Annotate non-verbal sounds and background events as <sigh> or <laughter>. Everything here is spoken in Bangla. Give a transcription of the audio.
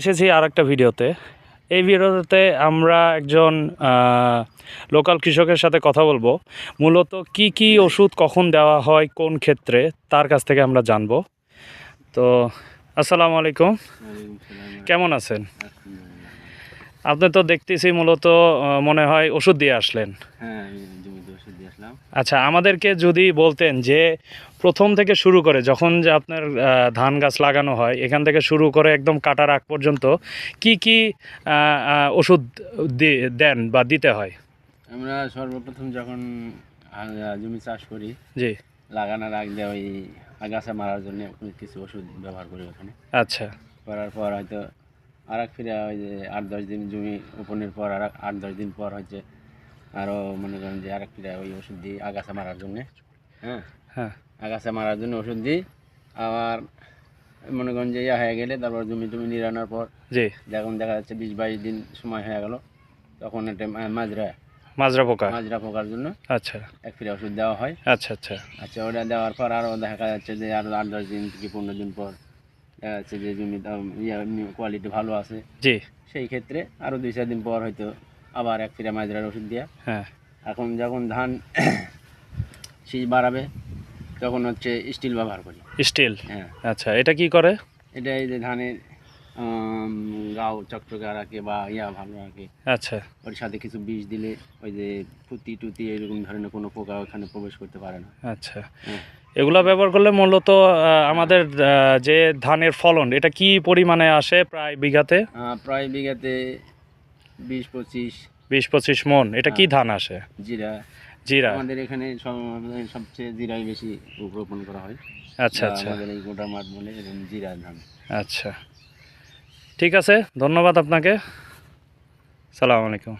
এসেছি আর একটা ভিডিওতে। এই ভিডিওতে আমরা একজন লোকাল কৃষকের সাথে কথা বলব। মূলত কি কি ওষুধ কখন দেওয়া হয় কোন ক্ষেত্রে তার কাছ থেকে আমরা জানব। তো আসসালামু আলাইকুম। কেমন আছেন? আপনি তো দেখতেছি মূলত মনে হয় ওষুধ দিয়ে আসলেন। হ্যাঁ আমি জমিতে ওষুধ দিয়ে আসলাম আচ্ছা আমাদেরকে যদি বলতেন যে প্রথম থেকে শুরু করে যখন যে আপনার ধান গাছ লাগানো হয় এখান থেকে শুরু করে একদম কাটার আগ পর্যন্ত কি কি ওষুধ দেন বা দিতে হয়? আমরা সর্বপ্রথম যখন জমি চাষ করি জি। লাগানোর আগ দিয়ে ওই আগাছা মারার জন্য কিছু ওষুধ ব্যবহার করি ওখানে। আচ্ছা। করার পর হয়তো আর এক ফিরে ওই যে আট দশ দিন জমি ওপনের পর আর আট দশ দিন পর হচ্ছে আরও মনে করেন যে আর এক ওই ওষুধ দিই আগাছা মারার জন্যে। হ্যাঁ? হ্যাঁ। আগাছা মারার জন্য ওষুধ দিই। আবার মনে করেন যে ইয়া হয়ে গেলে তারপর জমি টমি নিরানোর পর জি। যখন দেখা যাচ্ছে বিশ বাইশ দিন সময় হয়ে গেল তখন একটা মাজরা। মাজরা পোকা? মাজরা পোকার জন্য আচ্ছা। এক ফিরে ওষুধ দেওয়া হয়। আচ্ছা আচ্ছা। আচ্ছা ওটা দেওয়ার পর আরও দেখা যাচ্ছে যে আরও আট দশ দিন থেকে পনেরো দিন পর দেখা যাচ্ছে যে জমি কোয়ালিটি ভালো আছে। জি। সেই ক্ষেত্রে আরও দুই চার দিন পর হয়তো আবার এক ফিরে মাজরার ওষুধ দেওয়া হ্যাঁ। এখন যখন ধান <coughs> শীষ বাড়াবে তখন হচ্ছে স্টিল ব্যবহার করি। স্টিল? হ্যাঁ। আচ্ছা এটা কি করে? এটা এই যে ধানের গাও চকচকে রাখে বা ইয়া ভালো রাখে আচ্ছা। ওর সাথে কিছু বিষ দিলে ওই যে ফুতি টুতি এরকম ধরনের কোনো পোকা ওখানে প্রবেশ করতে পারে না। আচ্ছা। এগুলো ব্যবহার করলে মূলত আমাদের যে ধানের ফলন এটা কি পরিমাণে আসে প্রায় বিঘাতে? প্রায় বিঘাতে বিশ পঁচিশ। বিশ পঁচিশ মন এটা কি হ্যাঁ। ধান আসে? জিরা। জিরা। আমাদের এখানে সব- সবচেয়ে জিরাই বেশি রোপণ করা হয়। আচ্ছা আচ্ছা। আমাদের এই গোটা মাঠ বলে জিরা ধান। আচ্ছা। ঠিক আছে ধন্যবাদ আপনাকে। সালাম আলাইকুম।